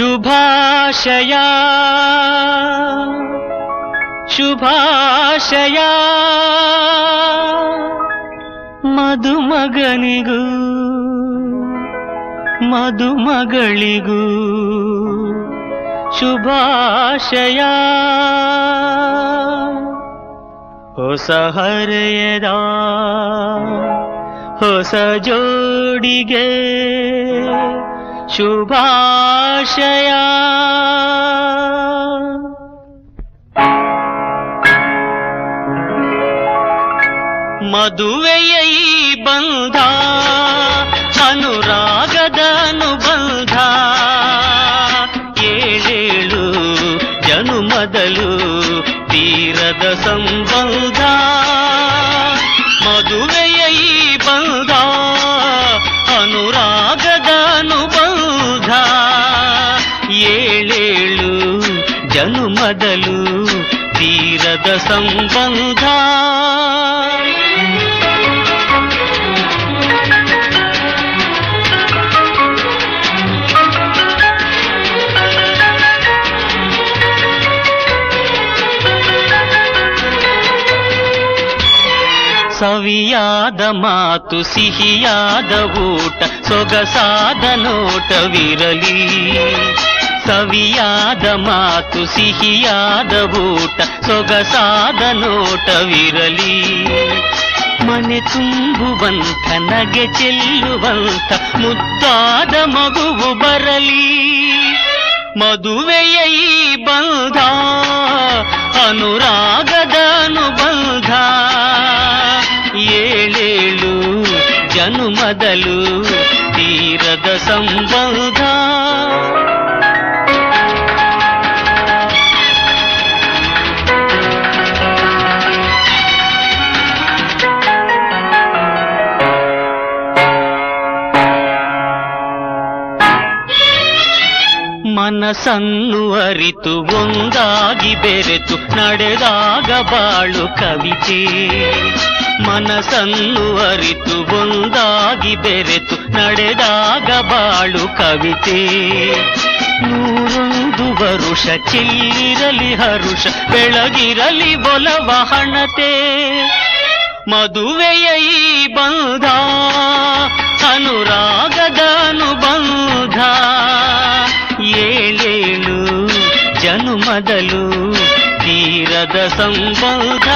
ಶುಭಾಶಯ. ಶುಭಾಶಯ. ಮಧುಮಗನಿಗೂ ಮದುಮಗಳಿಗೂ ಶುಭಾಶಯ. ಹೊಸ ಹರೆಯದ ಹೊಸ ಜೋಡಿಗೆ ಶುಭಾಶಯ ಮದುವೆಯ ಈ ಬಂಧ ಅನುರಾಗದ ಅನುಬಂಧ ತೀರದ ಸಂಬಂಧ ಸವಿಯಾದ ಮಾತು ಸಿಹಿಯಾದ ಊಟ ಸೊಗಸಾದ ನೋಟವಿರಲಿ ಸವಿಯಾದ ಮಾತು, ಸಿಹಿಯಾದ ಊಟ, ಸೊಗಸಾದ ನೋಟವಿರಲಿ. ಮನೆ ತುಂಬುವಂತ ನಗೆ ಚೆಲ್ಲುವಂತ ಮುದ್ದಾದ ಮಗುವು ಬರಲಿ. ಮದುವೆಯ ಈ ಬಂಧ, ಅನುರಾಗದ ಅನುಬಂಧ. ಏಳೇಳು ಜನುಮದಲು ತೀರದ ಸಂಬಂಧ. ಮನಸ್ಸನ್ನು ಅರಿತು ಒಂದಾಗಿ ಬೆರೆತು ನಡೆದಾಗ ಬಾಳು ಕವಿತೆ. ಮನಸ್ಸನ್ನು ಅರಿತು ಒಂದಾಗಿ ಬೆರೆತು ನಡೆದಾಗ ಬಾಳು ಕವಿತೆ. ನೂರೊಂದು ವರುಷ ಚಿಲ್ಲಿರಲಿ ಹರುಷ, ಬೆಳಗಿರಲಿ ಒಲವ ಹಣತೆ. ಮದುವೆಯ ಈ ಬಂಧ, ಅನುರಾಗದ ಜನುಮದಲು ತೀರದ ಸಂಬಂಧ.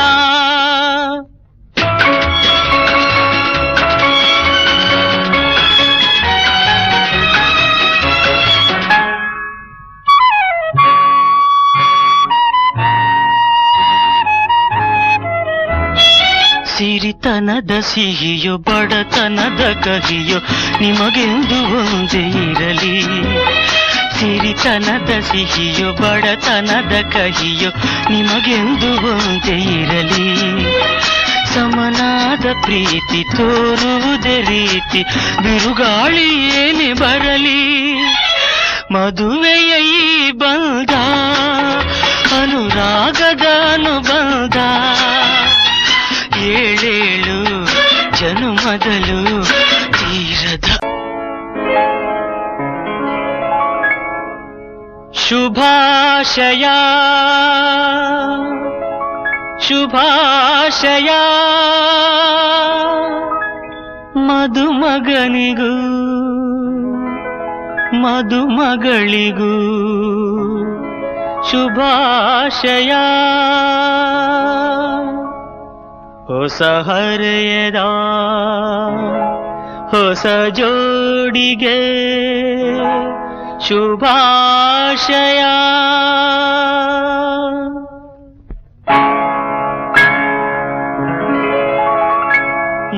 ಸಿರಿತನದ ಸಿಹಿಯೋ ಬಡತನದ ಕಹಿಯೋ ನಿಮಗೆಂದು ಒಂದೇ ಇರಲಿ. ಸಿರಿತನದ ಸಿಹಿಯೋ, ಬಡತನದ ಕಹಿಯೋ ನಿಮಗೆಂದು ಒಂದೇ ಇರಲಿ. ಸಮನಾದ ಪ್ರೀತಿ ತೋರುವುದೇ ರೀತಿ, ಬಿರುಗಾಳಿ ಏನೇ ಬರಲಿ. ಮದುವೆಯ ಈ ಬಂಧ ಶುಭಾಶಯ. ಶುಭಾಶಯ. ಮಧುಮಗನಿಗೂ ಮದುಮಗಳಿಗೂ ಶುಭಾಶಯ. ಹೊಸ ಹರೆಯದ ಹೊಸ ಜೋಡಿಗೆ ಶುಭಾಶಯ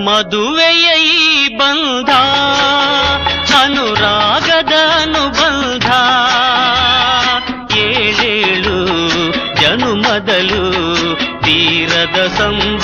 ಮದುವೆಯ ಈ ಬಂಧ ಅನುರಾಗದ ಅನುಬಂಧ ಏಳೇಳು ಜನುಮದಲು ತೀರದ ಸಂಬಂಧ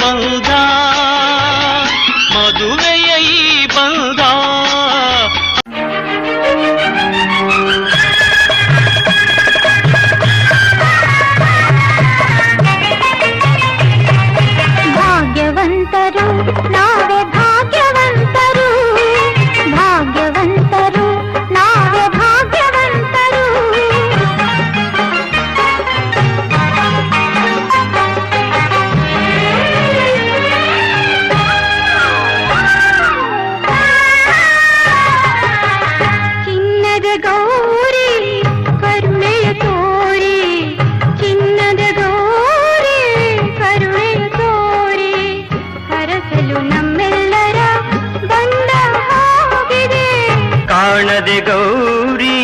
ಗೌರಿ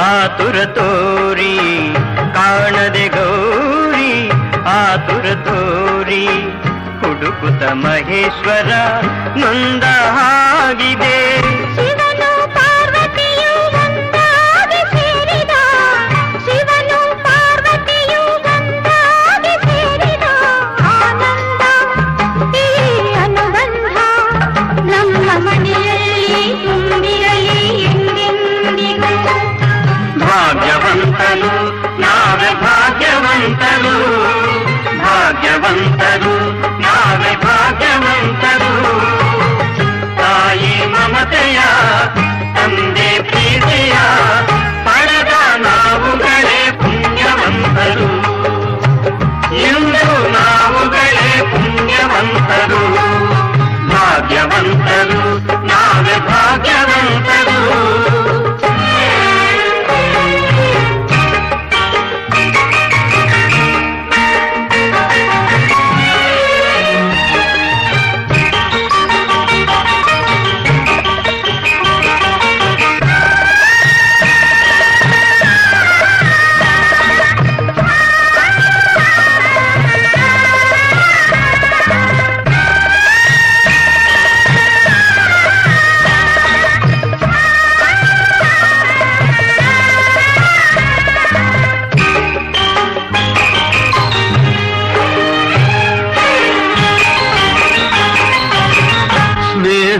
ಆತುರ ತೋರಿ ಕಾಣದೆ ಗೌರಿ ಆತುರ ತೋರಿ. ಹುಡುಕುತ ಮಹೇಶ್ವರ ನೊಂದ ಹಾಗಿದೆ.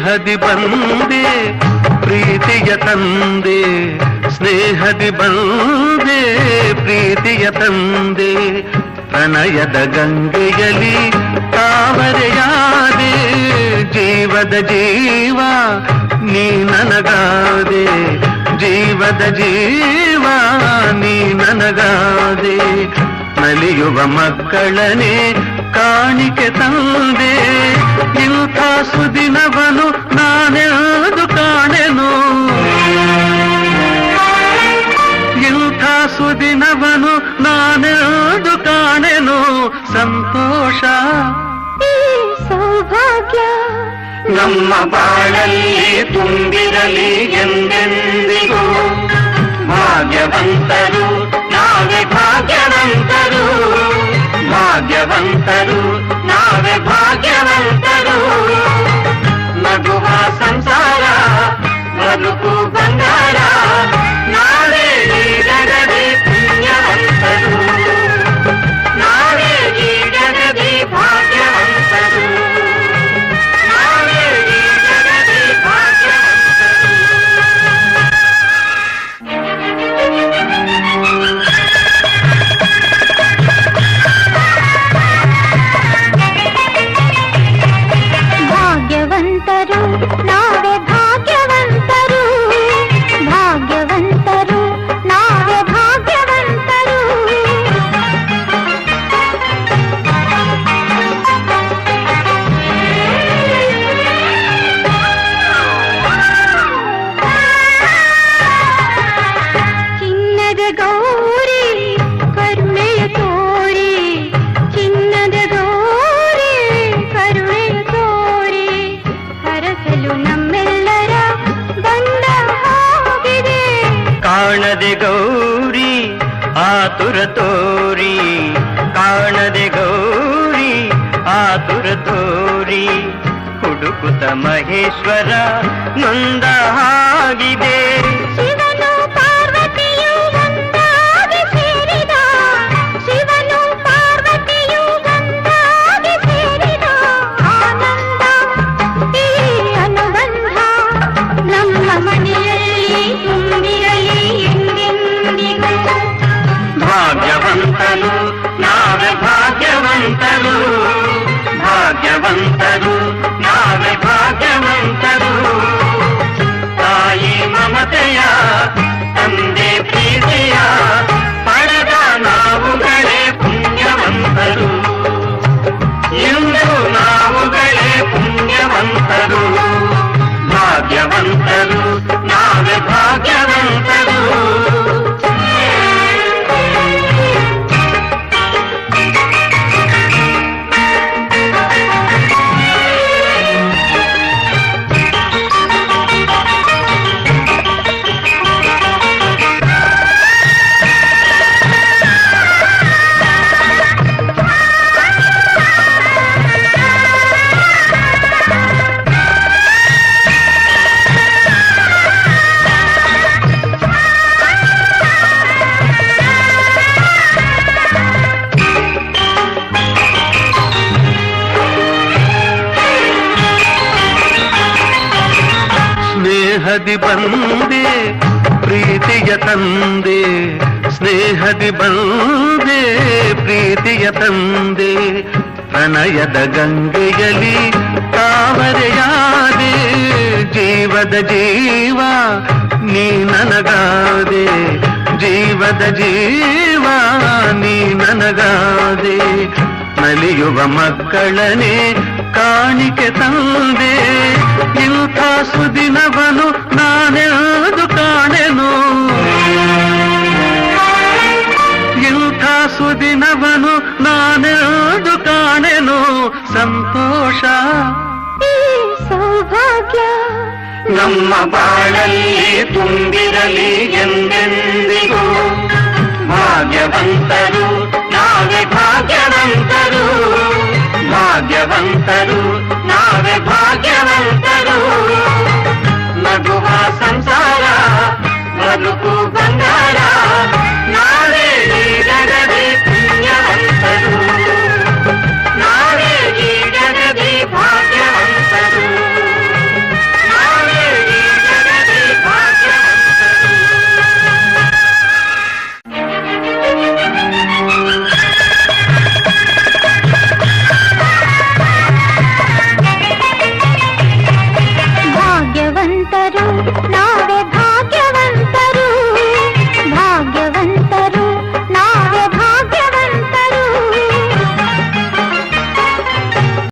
ಸ್ನೇಹದಿ ಬಂದೆ ಪ್ರೀತಿಯ ತಂದೆ ಸ್ನೇಹದಿ ಬಂದೆ ಪ್ರೀತಿಯ ತಂದೆ ಪ್ರಣಯದ ಗಂಗೆಯಲಿ ತಾವರೆಯಾದೆ ಜೀವದ ಜೀವ ನೀ ನನಗಾದೆ ಜೀವದ ಜೀವ ನೀ ನನಗಾದೆ ನಲಿಯುವ ಮಕ್ಕಳನೆ ಕಾಣಿಕೆ ತಂದೆ ಇಂಥ ಸುದಿನವನು ನಾನೆಂದು ಕಾಣೆನು? ಇಂಥ ಸುದಿನವನು ನಾನೆಂದು ಕಾಣೆನು? ಸಂತೋಷ? ಸೌಭಾಗ್ಯ? ನಮ್ಮ ಬಾಳಲ್ಲಿ ತುಂಬಿರಲಿ ಎಂದೆಂದಿಗೂ ಭಾಗ್ಯವಂತರು ನಾವೇ ಭಾಗ್ಯವಂತರು. ಭಾಗ್ಯವಂತರು ನಾವೇ ಭಾಗ್ಯವಂತರು ನಗುವ ಸಂಸಾರ ಬದುಕು ಬಂಗಾರ ಭಾಗ್ಯವಂತರು ಕಾಣದೆ ಗೌರಿ ಆತುರ ತೋರಿ ಕಾಣದೆ ಗೌರಿ ಆತುರ ತೋರಿ. ಹುಡುಕುತ ಮಹೇಶ್ವರ ನೊಂದ ಹಾಗಿದೆ. ಭಾಗ್ಯವಂತರು ಸ್ನೇಹದಿ ಬಂದೆ ಪ್ರೀತಿಯ ತಂದೆ ಸ್ನೇಹದಿ ಬಂದೆ ಪ್ರೀತಿಯ ತಂದೆ ಪ್ರಣಯದ ಗಂಗೆಯಲಿ ತಾವರೆಯಾದೆ ಜೀವದ ಜೀವ ನೀ ನನಗಾದೆ ಜೀವದ ಜೀವ ನೀ ನನಗಾದೆ ನಲಿಯುವ ಮಕ್ಕಳನೆ ಕಾಣಿಕೆ ತಂದೆ ಇಂಥ ಸುದಿನವನು ನಾನೆಂದು ಕಾಣೆನು. ಇಂಥ ಸುದಿನವನು ನಾನೆಂದು ಕಾಣೆನು. ಸಂತೋಷ. ಸೌಭಾಗ್ಯ. ನಮ್ಮ ಬಾಳಲ್ಲಿ ತುಂಬಿರಲಿ ಎಂದೆಂದಿಗೂ ಭಾಗ್ಯವಂತರು